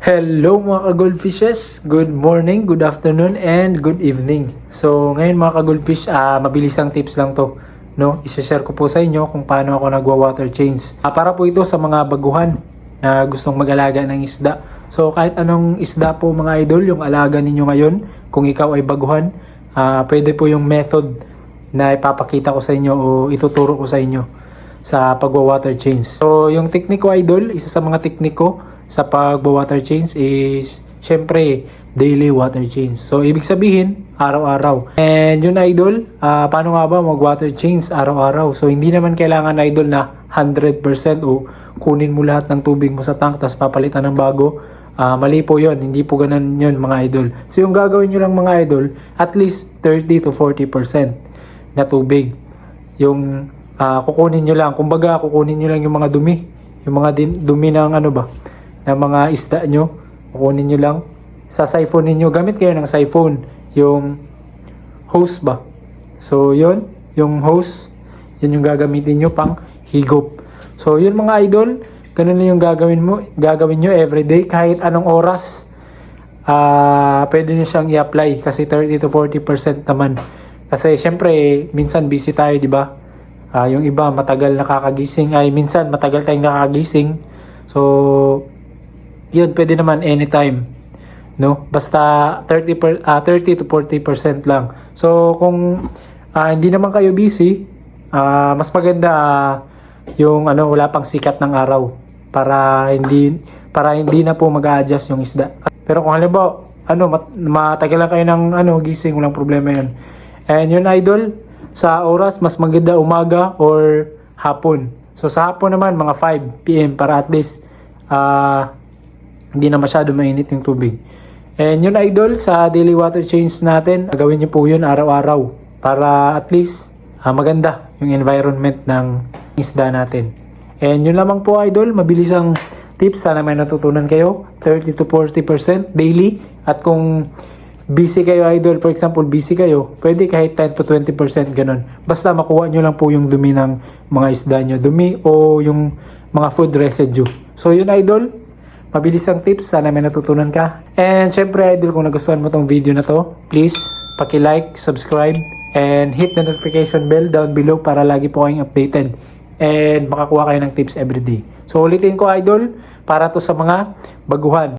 Hello mga ka-goldfishes! Good morning, good afternoon, and good evening. So ngayon mga ka-goldfish, ah, mabilis ang tips lang to. No? Isashare ko po sa inyo kung paano ako nagwa-water change. Ah, para po ito sa mga baguhan na gustong mag-alaga ng isda. So kahit anong isda po mga idol, yung alaga ninyo ngayon, kung ikaw ay baguhan, ah, pwede po yung method na ipapakita ko sa inyo o ituturo ko sa inyo sa pagwa-water change. So, yung technique ko idol, isa sa mga technique ko sa pagwa-water change is syempre daily water change. So, ibig sabihin, araw-araw. And yun idol, ah, paano nga ba mag-water change araw-araw? So, hindi naman kailangan idol na 100% o kunin mo lahat ng tubig mo sa tank tapos papalitan ng bago. Ah, mali po yun. Hindi po ganun yun mga idol. So, yung gagawin nyo lang mga idol, at least 30 to 40% na tubig yung ah, kukunin nyo lang. Kumbaga, kukunin nyo lang yung mga dumi. Yung mga din, dumi ng ano ba, ng mga isda nyo. Kukunin nyo lang. Sa siphon ninyo, gamit kayo ng siphon. Yung hose ba. So, yun. Yung hose, yun yung gagamitin nyo pang higop. So, yun mga idol. Ganun na yung gagawin mo, gagawin nyo everyday. Kahit anong oras, ah pwede nyo siyang i-apply. Kasi 30 to 40% naman. Kasi, syempre, minsan busy tayo, di ba? Ah, yung iba matagal nakakagising ay minsan matagal tayong nakakagising. So yun pwede naman anytime. No? Basta 30 per, ah, 30 to 40% lang. So kung ah, hindi naman kayo busy, ah, mas maganda ah, yung ano wala pang sikat ng araw para hindi para hindi na po mag-adjust yung isda. Pero kung halimbawa ano mat- matagal lang kayo ng ano gising walang problema yun. And yun idol, sa oras mas maganda umaga or hapon. So sa hapon naman mga 5 PM para at least ah hindi na masyado mainit yung tubig. And yun idol sa daily water change natin, gawin niyo po yun araw-araw para at least ah, maganda yung environment ng isda natin. And yun lamang po idol, mabilis ang tips. Sana may natutunan kayo. 30 to 40% daily. At kung busy kayo idol, for example, busy kayo, pwede kahit 10 to 20% ganun. Basta makuha nyo lang po yung dumi ng mga isda nyo. Dumi o yung mga food residue. So yun idol, mabilis ang tips. Sana may natutunan ka. And syempre idol, kung nagustuhan mo tong video na to, please, paki-like, subscribe, and hit the notification bell down below para lagi po kayong updated. And makakuha kayo ng tips everyday. So ulitin ko idol, para to sa mga baguhan.